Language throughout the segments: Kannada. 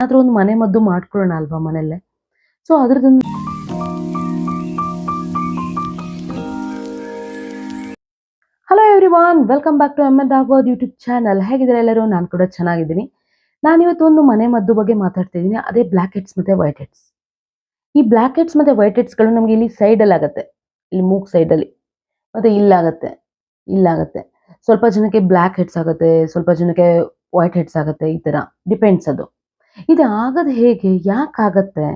ಏನಾದರೂ ಒಂದು ಮನೆ ಮದ್ದು ಮಾಡ್ಕೊಳ್ಳೋಣ ಅಲ್ವಾ ಮನೆಯಲ್ಲೇ? So ಅದ್ರದ್ದೊಂದು hello everyone welcome back to M A ದಾಗೋದ್ YouTube channel ಹೇಗಿದ್ದಾರೆ ಎಲ್ಲರೂ? ನಾನು ಕೂಡ ಚೆನ್ನಾಗಿದ್ದೀನಿ. ನಾನಿವತ್ತು ಒಂದು ಮನೆ ಮದ್ದು ಬಗ್ಗೆ ಮಾತಾಡ್ತಿದ್ದೀನಿ ಅದೇ ಬ್ಲ್ಯಾಕ್ ಹೆಡ್ಸ್ ಮತ್ತು ವೈಟ್ ಹೆಡ್ಸ್ ಈ ಬ್ಲ್ಯಾಕ್ ಹೆಡ್ಸ್ ಮತ್ತು ವೈಟ್ ಹೆಡ್ಸ್ಗಳು ನಮಗೆ ಇಲ್ಲಿ ಸೈಡಲ್ಲಿ ಆಗುತ್ತೆ. ಇಲ್ಲಿ ಮೂಗ್ ಸೈಡಲ್ಲಿ ಮತ್ತು ಇಲ್ಲಾಗತ್ತೆ ಇಲ್ಲಾಗತ್ತೆ ಸ್ವಲ್ಪ ಜನಕ್ಕೆ ಬ್ಲ್ಯಾಕ್ ಹೆಡ್ಸ್ ಆಗುತ್ತೆ, ಸ್ವಲ್ಪ ಜನಕ್ಕೆ ವೈಟ್ ಹೆಡ್ಸ್ ಆಗುತ್ತೆ, ಈ ಥರ ಡಿಪೆಂಡ್ಸ್ ಅದು. ಇದು ಆಗೋದು ಹೇಗೆ? ಯಾಕೆ ಆಗತ್ತೆ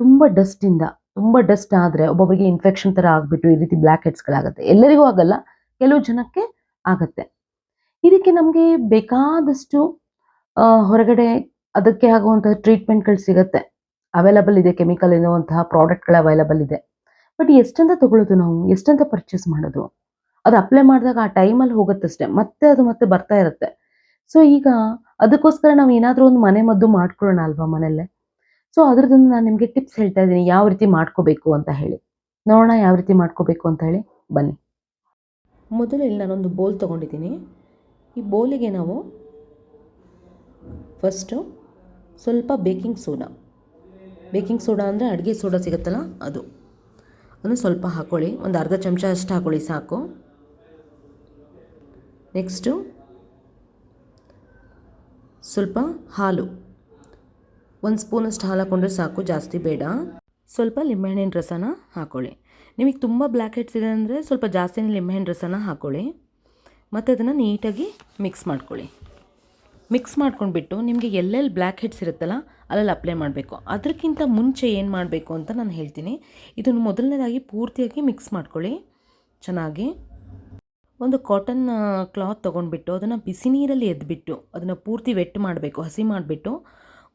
ತುಂಬ ಡಸ್ಟಿಂದ ತುಂಬ ಡಸ್ಟ್ ಆದರೆ ಒಬ್ಬೊಬ್ಬರಿಗೆ ಇನ್ಫೆಕ್ಷನ್ ಥರ ಆಗಿಬಿಟ್ಟು ಈ ರೀತಿ ಬ್ಲ್ಯಾಕ್ ಹೆಡ್ಸ್ಗಳಾಗುತ್ತೆ ಎಲ್ಲರಿಗೂ ಆಗಲ್ಲ, ಕೆಲವು ಜನಕ್ಕೆ ಆಗತ್ತೆ. ಇದಕ್ಕೆ ನಮಗೆ ಬೇಕಾದಷ್ಟು ಹೊರಗಡೆ ಅದಕ್ಕೆ ಆಗುವಂತಹ ಟ್ರೀಟ್ಮೆಂಟ್ಗಳು ಸಿಗುತ್ತೆ. ಅವೈಲಬಲ್ ಇದೆ ಕೆಮಿಕಲ್ ಇರುವಂತಹ ಪ್ರಾಡಕ್ಟ್ಗಳು ಅವೈಲಬಲ್ ಇದೆ. ಬಟ್ ಎಷ್ಟಂತ ತಗೊಳ್ಳೋದು ನಾವು? ಎಷ್ಟಂತ ಪರ್ಚೇಸ್ ಮಾಡೋದು? ಅದು ಅಪ್ಲೈ ಮಾಡಿದಾಗ ಆ ಟೈಮಲ್ಲಿ ಹೋಗುತ್ತಷ್ಟೇ. ಮತ್ತೆ ಅದು ಮತ್ತೆ ಬರ್ತಾ ಇರುತ್ತೆ. ಸೊ ಈಗ ಅದಕ್ಕೋಸ್ಕರ ನಾವು ಏನಾದರೂ ಒಂದು ಮನೆ ಮದ್ದು ಮಾಡ್ಕೊಳ್ಳೋಣ ಅಲ್ವಾ ಮನೆಯಲ್ಲೇ? ಸೊ ಅದ್ರದ್ದೊಂದು ನಾನು ನಿಮಗೆ ಟಿಪ್ಸ್ ಹೇಳ್ತಾ ಇದ್ದೀನಿ. ಯಾವ ರೀತಿ ಮಾಡ್ಕೋಬೇಕು ಅಂತ ಹೇಳಿ. ನೋಡೋಣ ಯಾವ ರೀತಿ ಮಾಡ್ಕೋಬೇಕು ಅಂತ ಹೇಳಿ. ಬನ್ನಿ. ಮೊದಲು ಇಲ್ಲಿ ನಾನೊಂದು ಬೋಲ್ ತೊಗೊಂಡಿದ್ದೀನಿ. ಈ ಬೋಲಿಗೆ ನಾವು ಫಸ್ಟು ಸ್ವಲ್ಪ ಬೇಕಿಂಗ್ ಸೋಡಾ ಬೇಕಿಂಗ್ ಸೋಡಾ ಅಂದರೆ ಅಡುಗೆ ಸೋಡಾ ಸಿಗುತ್ತಲ್ಲ ಅದು. ಅದನ್ನು ಸ್ವಲ್ಪ ಹಾಕ್ಕೊಳ್ಳಿ ಒಂದು ಅರ್ಧ ಚಮಚ ಅಷ್ಟು ಹಾಕ್ಕೊಳ್ಳಿ ಸಾಕು. ನೆಕ್ಸ್ಟು ಸ್ವಲ್ಪ ಹಾಲು. ಒಂದು ಸ್ಪೂನಷ್ಟು ಹಾಲು ಹಾಕ್ಕೊಂಡ್ರೆ ಸಾಕು, ಜಾಸ್ತಿ ಬೇಡ. ಸ್ವಲ್ಪ ಲಿಂಬೆಹಣ್ಣಿನ ರಸನ ಹಾಕ್ಕೊಳ್ಳಿ ನಿಮಗೆ ತುಂಬ ಬ್ಲ್ಯಾಕ್ ಹೆಡ್ಸ್ ಇದೆ ಅಂದರೆ ಸ್ವಲ್ಪ ಜಾಸ್ತಿನೇ ಲಿಂಬೆಹಣ್ಣು ರಸನ ಹಾಕ್ಕೊಳ್ಳಿ ಮತ್ತು ಅದನ್ನು ನೀಟಾಗಿ ಮಿಕ್ಸ್ ಮಾಡ್ಕೊಳ್ಳಿ. ಮಿಕ್ಸ್ ಮಾಡ್ಕೊಂಡ್ಬಿಟ್ಟು ನಿಮಗೆ ಎಲ್ಲೆಲ್ಲಿ ಬ್ಲ್ಯಾಕ್ ಹೆಡ್ಸ್ ಇರುತ್ತಲ್ಲ ಅಲ್ಲೆಲ್ಲಿ ಅಪ್ಲೈ ಮಾಡಬೇಕು. ಅದಕ್ಕಿಂತ ಮುಂಚೆ ಏನು ಮಾಡಬೇಕು ಅಂತ ನಾನು ಹೇಳ್ತೀನಿ. ಇದನ್ನು ಮೊದಲನೇದಾಗಿ ಪೂರ್ತಿಯಾಗಿ ಮಿಕ್ಸ್ ಮಾಡ್ಕೊಳ್ಳಿ. ಚೆನ್ನಾಗಿ ಒಂದು ಕಾಟನ್ ಕ್ಲಾತ್ ತೊಗೊಂಡ್ಬಿಟ್ಟು ಅದನ್ನು ಬಿಸಿ ನೀರಲ್ಲಿ ಎದ್ಬಿಟ್ಟು ಅದನ್ನು ಪೂರ್ತಿ ವೆಟ್ ಮಾಡಬೇಕು, ಹಸಿ ಮಾಡಿಬಿಟ್ಟು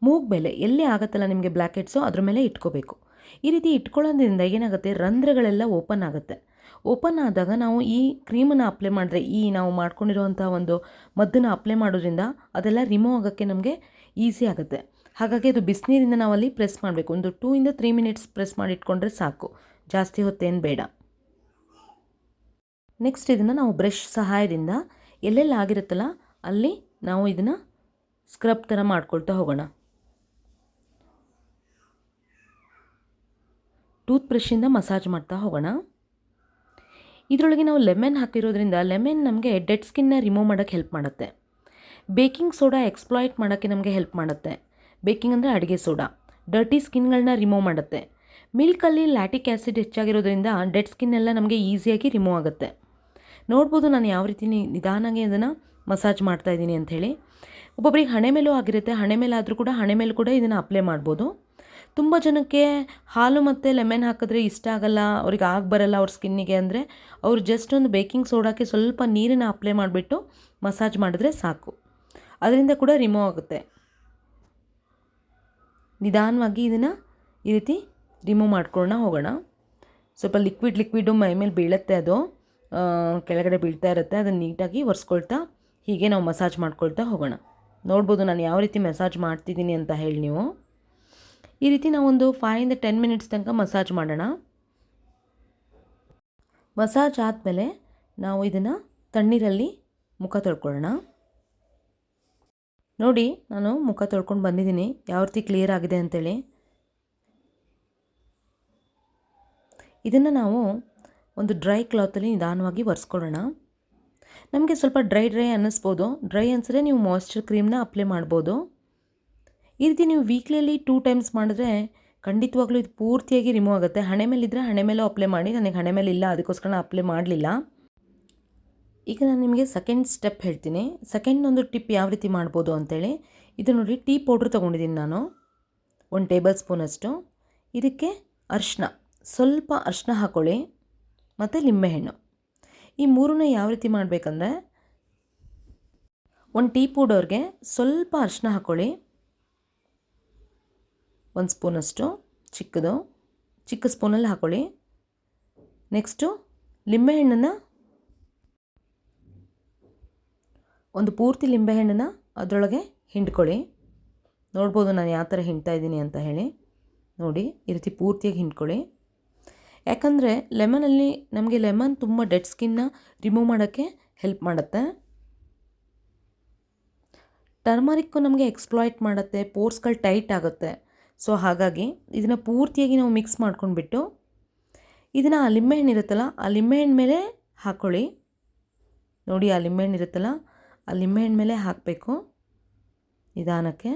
ಮೂಗ್ ಮೇಲೆ ಎಲ್ಲಿ ಆಗುತ್ತಲ್ಲ ನಿಮಗೆ ಬ್ಲ್ಯಾಕೆಟ್ಸು ಅದ್ರ ಮೇಲೆ ಇಟ್ಕೋಬೇಕು. ಈ ರೀತಿ ಇಟ್ಕೊಳ್ಳೋದ್ರಿಂದ ಏನಾಗುತ್ತೆ? ರಂಧ್ರಗಳೆಲ್ಲ ಓಪನ್ ಆಗುತ್ತೆ. ಓಪನ್ ಆದಾಗ ನಾವು ಈ ಕ್ರೀಮನ್ನು ಅಪ್ಲೈ ಮಾಡಿದ್ರೆ, ಈ ನಾವು ಮಾಡ್ಕೊಂಡಿರುವಂಥ ಒಂದು ಮದ್ದನ್ನು ಅಪ್ಲೈ ಮಾಡೋದ್ರಿಂದ ಅದೆಲ್ಲ ರಿಮೂವ್ ಆಗೋಕ್ಕೆ ನಮಗೆ ಈಸಿ ಆಗುತ್ತೆ. ಹಾಗಾಗಿ ಅದು ಬಿಸಿನೀರಿಂದ ನಾವಲ್ಲಿ ಪ್ರೆಸ್ ಮಾಡಬೇಕು. ಒಂದು ಟೂ ಇಂದ ತ್ರೀ ಮಿನಿಟ್ಸ್ ಪ್ರೆಸ್ ಮಾಡಿ ಇಟ್ಕೊಂಡ್ರೆ ಸಾಕು. ಜಾಸ್ತಿ ಹೊತ್ತೇನು ಬೇಡ. ನೆಕ್ಸ್ಟ್ ಇದನ್ನು ನಾವು ಬ್ರಷ್ ಸಹಾಯದಿಂದ ಎಲ್ಲೆಲ್ಲಿ ಆಗಿರುತ್ತಲ್ಲ, ಅಲ್ಲಿ ನಾವು ಇದನ್ನು ಸ್ಕ್ರಬ್ ಥರ ಮಾಡ್ಕೊಳ್ತಾ ಹೋಗೋಣ. ಟೂತ್ ಬ್ರಷಿಂದ ಮಸಾಜ್ ಮಾಡ್ತಾ ಹೋಗೋಣ. ಇದರೊಳಗೆ ನಾವು ಲೆಮನ್ ಹಾಕಿರೋದ್ರಿಂದ ಲೆಮನ್ ನಮಗೆ ಡೆಡ್ ಸ್ಕಿನ್ನ ರಿಮೂವ್ ಮಾಡೋಕ್ಕೆ ಹೆಲ್ಪ್ ಮಾಡುತ್ತೆ. ಬೇಕಿಂಗ್ ಸೋಡಾ ಎಕ್ಸ್ಪ್ಲಾಯ್ಟ್ ಮಾಡೋಕ್ಕೆ ನಮಗೆ ಹೆಲ್ಪ್ ಮಾಡುತ್ತೆ. ಬೇಕಿಂಗ್ ಅಂದರೆ ಅಡುಗೆ ಸೋಡಾ ಡರ್ಟಿ ಸ್ಕಿನ್ಗಳನ್ನ ರಿಮೂವ್ ಮಾಡುತ್ತೆ. ಮಿಲ್ಕಲ್ಲಿ ಲ್ಯಾಟಿಕ್ ಆ್ಯಸಿಡ್ ಹೆಚ್ಚಾಗಿರೋದ್ರಿಂದ ಡೆಡ್ ಸ್ಕಿನ್ನೆಲ್ಲ ನಮಗೆ ಈಸಿಯಾಗಿ ರಿಮೂವ್ ಆಗುತ್ತೆ. ನೋಡ್ಬೋದು ನಾನು ಯಾವ ರೀತಿ ನಿಧಾನಾಗಿ ಅದನ್ನು ಮಸಾಜ್ ಮಾಡ್ತಾ ಇದ್ದೀನಿ ಅಂಥೇಳಿ ಒಬ್ಬೊಬ್ಬರಿಗೆ ಹಣೆ ಮೇಲೂ ಆಗಿರುತ್ತೆ. ಹಣೆ ಮೇಲಾದರೂ ಕೂಡ ಹಣೆ ಮೇಲೆ ಕೂಡ ಇದನ್ನು ಅಪ್ಲೈ ಮಾಡ್ಬೋದು. ತುಂಬ ಜನಕ್ಕೆ ಹಾಲು ಮತ್ತು ಲೆಮನ್ ಹಾಕಿದ್ರೆ ಇಷ್ಟ ಆಗಲ್ಲ, ಅವ್ರಿಗೆ ಆಗ ಬರಲ್ಲ ಅವ್ರ ಸ್ಕಿನ್ನಿಗೆ ಅಂದರೆ ಅವರು ಜಸ್ಟ್ ಒಂದು ಬೇಕಿಂಗ್ ಸೋಡಾಕ್ಕೆ ಸ್ವಲ್ಪ ನೀರನ್ನು ಅಪ್ಲೈ ಮಾಡಿಬಿಟ್ಟು ಮಸಾಜ್ ಮಾಡಿದ್ರೆ ಸಾಕು. ಅದರಿಂದ ಕೂಡ ರಿಮೂವ್ ಆಗುತ್ತೆ. ನಿಧಾನವಾಗಿ ಇದನ್ನು ಈ ರೀತಿ ರಿಮೂವ್ ಮಾಡ್ಕೊಳ್ಳೋಣ ಹೋಗೋಣ. ಸ್ವಲ್ಪ ಲಿಕ್ವಿಡ್ ಲಿಕ್ವಿಡು ಮೈ ಮೇಲೆ ಬೀಳುತ್ತೆ ಅದು. ಕೆಳಗಡೆ ಬೀಳ್ತಾ ಇರುತ್ತೆ, ಅದನ್ನು ನೀಟಾಗಿ ಒರೆಸ್ಕೊಳ್ತಾ ಹೀಗೆ ನಾವು ಮಸಾಜ್ ಮಾಡ್ಕೊಳ್ತಾ ಹೋಗೋಣ. ನೋಡ್ಬೋದು ನಾನು ಯಾವ ರೀತಿ ಮಸಾಜ್ ಮಾಡ್ತಿದ್ದೀನಿ ಅಂತ ಹೇಳಿ ನೀವು. ಈ ರೀತಿ ನಾವೊಂದು ಫೈವಿಂದ ಟೆನ್ ಮಿನಿಟ್ಸ್ ತನಕ ಮಸಾಜ್ ಮಾಡೋಣ. ಮಸಾಜ್ ಆದಮೇಲೆ ನಾವು ಇದನ್ನು ತಣ್ಣೀರಲ್ಲಿ ಮುಖ ತೊಳ್ಕೊಳ್ಳೋಣ. ನೋಡಿ, ನಾನು ಮುಖ ತೊಳ್ಕೊಂಡು ಬಂದಿದ್ದೀನಿ. ಯಾವ ರೀತಿ ಕ್ಲಿಯರ್ ಆಗಿದೆ ಅಂತೇಳಿ. ಇದನ್ನು ನಾವು ಒಂದು ಡ್ರೈ ಕ್ಲಾತಲ್ಲಿ ನಿಧಾನವಾಗಿ ಒರೆಸ್ಕೊಳ್ಳೋಣ. ನಮಗೆ ಸ್ವಲ್ಪ ಡ್ರೈ ಡ್ರೈ ಅನ್ನಿಸ್ಬೋದು. ಡ್ರೈ ಅನ್ಸಿದ್ರೆ ನೀವು ಮಾಯ್ಶ್ಚರ್ ಕ್ರೀಮ್ನ ಅಪ್ಲೈ ಮಾಡ್ಬೋದು. ಈ ರೀತಿ ನೀವು ವೀಕ್ಲಿಯಲ್ಲಿ ಟೂ ಟೈಮ್ಸ್ ಮಾಡಿದ್ರೆ ಖಂಡಿತವಾಗ್ಲೂ ಇದು ಪೂರ್ತಿಯಾಗಿ ರಿಮೂವ್ ಆಗುತ್ತೆ. ಹಣೆ ಮೇಲಿದ್ದರೆ ಹಣೆ ಮೇಲೂ ಅಪ್ಲೈ ಮಾಡಿ, ನನಗೆ ಹಣೆ ಮೇಲೆ ಇಲ್ಲ, ಅದಕ್ಕೋಸ್ಕರ ನಾನು ಅಪ್ಲೈ ಮಾಡಲಿಲ್ಲ. ಈಗ ನಾನು ನಿಮಗೆ ಸೆಕೆಂಡ್ ಸ್ಟೆಪ್ ಹೇಳ್ತೀನಿ. ಸೆಕೆಂಡ್ ಒಂದು ಟಿಪ್ ಯಾವ ರೀತಿ ಮಾಡ್ಬೋದು ಅಂತೇಳಿ. ಇದು ನೋಡಿ, ಟೀ ಪೌಡ್ರ್ ತೊಗೊಂಡಿದ್ದೀನಿ ನಾನು. ಒಂದು ಟೇಬಲ್ ಸ್ಪೂನಷ್ಟು. ಇದಕ್ಕೆ ಅರ್ಶಿನ ಸ್ವಲ್ಪ ಅರ್ಶಿನ ಹಾಕ್ಕೊಳ್ಳಿ ಮತ್ತು ಲಿಂಬೆಹಣ್ಣು. ಈ ಮೂರನ್ನ ಯಾವ ರೀತಿ ಮಾಡಬೇಕಂದ್ರೆ, ಒಂದು ಟೀ ಪೌಡರ್ಗೆ ಸ್ವಲ್ಪ ಅರಿಶಿನ ಹಾಕ್ಕೊಳ್ಳಿ ಒಂದು ಸ್ಪೂನಷ್ಟು ಚಿಕ್ಕದು, ಚಿಕ್ಕ ಸ್ಪೂನಲ್ಲಿ ಹಾಕ್ಕೊಳ್ಳಿ ನೆಕ್ಸ್ಟು ಲಿಂಬೆಹಣ್ಣನ್ನು, ಒಂದು ಪೂರ್ತಿ ಲಿಂಬೆಹಣ್ಣನ್ನು ಅದರೊಳಗೆ ಹಿಂಡ್ಕೊಳ್ಳಿ. ನೋಡ್ಬೋದು ನಾನು ಯಾವ ಥರ ಹಿಂಡ್ತಾ ಇದ್ದೀನಿ ಅಂತ ಹೇಳಿ. ನೋಡಿ, ಈ ರೀತಿ ಪೂರ್ತಿಯಾಗಿ ಹಿಂಡ್ಕೊಳ್ಳಿ. ಯಾಕಂದರೆ ಲೆಮನಲ್ಲಿ ನಮಗೆ ಲೆಮನ್ ತುಂಬ ಡೆಡ್ ಸ್ಕಿನ್ನ ರಿಮೂವ್ ಮಾಡೋಕ್ಕೆ ಹೆಲ್ಪ್ ಮಾಡುತ್ತೆ. ಟರ್ಮರಿಕ್ಕು ನಮಗೆ ಎಕ್ಸ್ಪ್ಲಾಯ್ಟ್ ಮಾಡುತ್ತೆ ಪೋರ್ಸ್ಗಳು ಟೈಟ್ ಆಗುತ್ತೆ. ಸೊ ಹಾಗಾಗಿ ಇದನ್ನು ಪೂರ್ತಿಯಾಗಿ ನಾವು ಮಿಕ್ಸ್ ಮಾಡ್ಕೊಂಡ್ಬಿಟ್ಟು ಇದನ್ನು ಆ ಲಿಂಬೆಹಣ್ಣು ಇರುತ್ತಲ್ಲ, ಆ ಲಿಂಬೆಹಣ್ಣು ಮೇಲೆ ಹಾಕ್ಕೊಳ್ಳಿ ನೋಡಿ, ಆ ಲಿಂಬೆಹಣ್ಣು ಇರುತ್ತಲ್ಲ, ಆ ಲಿಂಬೆಹಣ್ಣು ಮೇಲೆ ಹಾಕಬೇಕು ನಿಧಾನಕ್ಕೆ.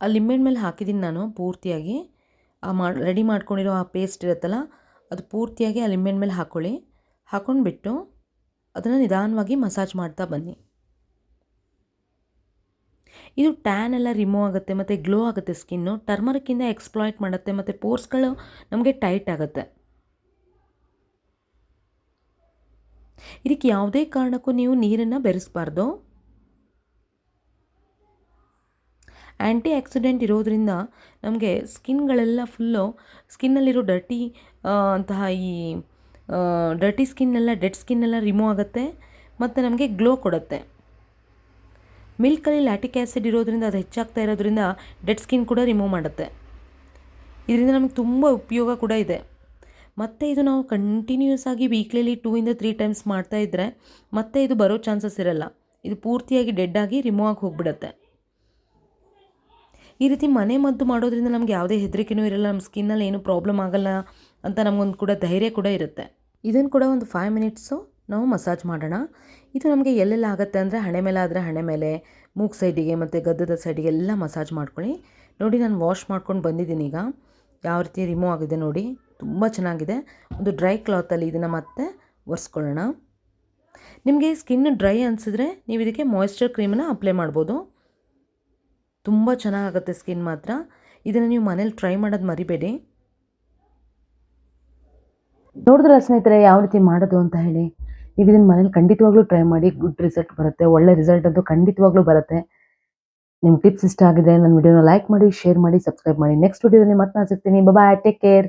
ಆ ಲಿಂಬೆಹಣ್ಣು ಮೇಲೆ ಹಾಕಿದ್ದೀನಿ ನಾನು ಪೂರ್ತಿಯಾಗಿ. ಮಾಡಿ ರೆಡಿ ಮಾಡ್ಕೊಂಡಿರೋ ಆ ಪೇಸ್ಟ್ ಇರುತ್ತಲ್ಲ, ಅದು ಪೂರ್ತಿಯಾಗಿ ಆ ಲಿಂಬೆಹಣ್ಣು ಮೇಲೆ ಹಾಕ್ಕೊಳ್ಳಿ ಹಾಕ್ಕೊಂಡ್ಬಿಟ್ಟು ಅದನ್ನು ನಿಧಾನವಾಗಿ ಮಸಾಜ್ ಮಾಡ್ತಾ ಬನ್ನಿ. ಇದು ಟ್ಯಾನ್ ಎಲ್ಲ ರಿಮೂವ್ ಆಗುತ್ತೆ, ಮತ್ತು ಗ್ಲೋ ಆಗುತ್ತೆ ಸ್ಕಿನ್ನು ಟರ್ಮರಿಕ್ಕಿಂದ ಎಕ್ಸ್ಪ್ಲಾಯ್ಟ್ ಮಾಡುತ್ತೆ, ಮತ್ತು ಪೋರ್ಸ್ಗಳು ನಮಗೆ ಟೈಟ್ ಆಗುತ್ತೆ. ಇದಕ್ಕೆ ಯಾವುದೇ ಕಾರಣಕ್ಕೂ ನೀವು ನೀರನ್ನು ಬೆರೆಸಬಾರ್ದು. ಆ್ಯಂಟಿ ಆಕ್ಸಿಡೆಂಟ್ ಇರೋದರಿಂದ ನಮಗೆ ಸ್ಕಿನ್ಗಳೆಲ್ಲ ಫುಲ್ಲು ಸ್ಕಿನ್ನಲ್ಲಿರೋ ಡರ್ಟಿ ಅಂತಹ ಈ ಡರ್ಟಿ ಸ್ಕಿನ್ನೆಲ್ಲ, ಡೆಡ್ ಸ್ಕಿನ್ನೆಲ್ಲ ರಿಮೂವ್ ಆಗುತ್ತೆ ಮತ್ತು ನಮಗೆ ಗ್ಲೋ ಕೊಡುತ್ತೆ. ಮಿಲ್ಕಲ್ಲಿ ಲ್ಯಾಟಿಕ್ ಆ್ಯಸಿಡ್ ಇರೋದರಿಂದ ಅದು ಹೆಚ್ಚಾಗ್ತಾ ಇರೋದ್ರಿಂದ ಡೆಡ್ ಸ್ಕಿನ್ ಕೂಡ ರಿಮೂವ್ ಮಾಡುತ್ತೆ. ಇದರಿಂದ ನಮಗೆ ತುಂಬ ಉಪಯೋಗ ಕೂಡ ಇದೆ. ಮತ್ತು ಇದು ನಾವು ಕಂಟಿನ್ಯೂಸ್ ಆಗಿ ವೀಕ್ಲಿಲಿ ಟೂ ಇಂದ ತ್ರೀ ಟೈಮ್ಸ್ ಮಾಡ್ತಾ ಇದ್ದರೆ ಮತ್ತೆ ಇದು ಬರೋ ಚಾನ್ಸಸ್ ಇರಲ್ಲ. ಇದು ಪೂರ್ತಿಯಾಗಿ ಡೆಡ್ ಆಗಿ ರಿಮೂವ್ ಆಗಿ ಹೋಗ್ಬಿಡುತ್ತೆ. ಈ ರೀತಿ ಮನೆ ಮದ್ದು ಮಾಡೋದ್ರಿಂದ ನಮ್ಗೆ ಯಾವುದೇ ಹೆದರಿಕೆನೂ ಇರಲ್ಲ ನಮ್ಮ ಸ್ಕಿನ್ನಲ್ಲಿ ಏನೂ ಪ್ರಾಬ್ಲಮ್ ಆಗಲ್ಲ ಅಂತ ನಮಗೊಂದು ಕೂಡ ಧೈರ್ಯ ಕೂಡ ಇರುತ್ತೆ. ಇದನ್ನು ಕೂಡ ಒಂದು ಫೈವ್ ಮಿನಿಟ್ಸು ನಾವು ಮಸಾಜ್ ಮಾಡೋಣ. ಇದು ನಮಗೆ ಎಲ್ಲೆಲ್ಲ ಆಗುತ್ತೆ ಅಂದರೆ ಹಣೆ ಮೇಲೆ ಆದರೆ ಹಣೆ ಮೇಲೆ, ಮೂಗ್ ಸೈಡಿಗೆ ಮತ್ತು ಗದ್ದದ ಸೈಡಿಗೆ ಎಲ್ಲ ಮಸಾಜ್ ಮಾಡ್ಕೊಳ್ಳಿ. ನೋಡಿ ನಾನು ವಾಶ್ ಮಾಡ್ಕೊಂಡು ಬಂದಿದ್ದೀನಿ ಈಗ. ಯಾವ ರೀತಿ ರಿಮೂವ್ ಆಗಿದೆ ನೋಡಿ, ತುಂಬ ಚೆನ್ನಾಗಿದೆ. ಒಂದು ಡ್ರೈ ಕ್ಲಾತಲ್ಲಿ ಇದನ್ನು ಮತ್ತೆ ಒರೆಸ್ಕೊಳ್ಳೋಣ. ನಿಮಗೆ ಸ್ಕಿನ್ ಡ್ರೈ ಅನಿಸಿದ್ರೆ ನೀವು ಇದಕ್ಕೆ ಮಾಯಿಶ್ಚರ್ ಕ್ರೀಮನ್ನು ಅಪ್ಲೈ ಮಾಡ್ಬೋದು. ತುಂಬ ಚೆನ್ನಾಗಾಗುತ್ತೆ ಸ್ಕಿನ್ ಮಾತ್ರ. ಇದನ್ನು ನೀವು ಮನೇಲಿ ಟ್ರೈ ಮಾಡೋದು ಮರಿಬೇಡಿ. ನೋಡಿದ್ರೆ ಸ್ನೇಹಿತರೆ, ಯಾವ ರೀತಿ ಮಾಡೋದು ಅಂತ ಹೇಳಿ? ನೀವು ಇದನ್ನು ಮನೇಲಿ ಖಂಡಿತವಾಗ್ಲೂ ಟ್ರೈ ಮಾಡಿ ಗುಡ್ ರಿಸಲ್ಟ್ ಬರುತ್ತೆ, ಒಳ್ಳೆ ರಿಸಲ್ಟ್ ಅಂತೂ ಖಂಡಿತವಾಗ್ಲೂ ಬರುತ್ತೆ. ನಿಮ್ಗೆ ಟಿಪ್ಸ್ ಇಷ್ಟ ಆಗಿದೆ, ನನ್ನ ವಿಡಿಯೋನ ಲೈಕ್ ಮಾಡಿ ಶೇರ್ ಮಾಡಿ ಸಬ್ಸ್ಕ್ರೈಬ್ ಮಾಡಿ. ನೆಕ್ಸ್ಟ್ ವಿಡಿಯೋದಲ್ಲಿ ಮತ್ತೆ ನಾನು ಸಿಗ್ತೀನಿ. Bye take care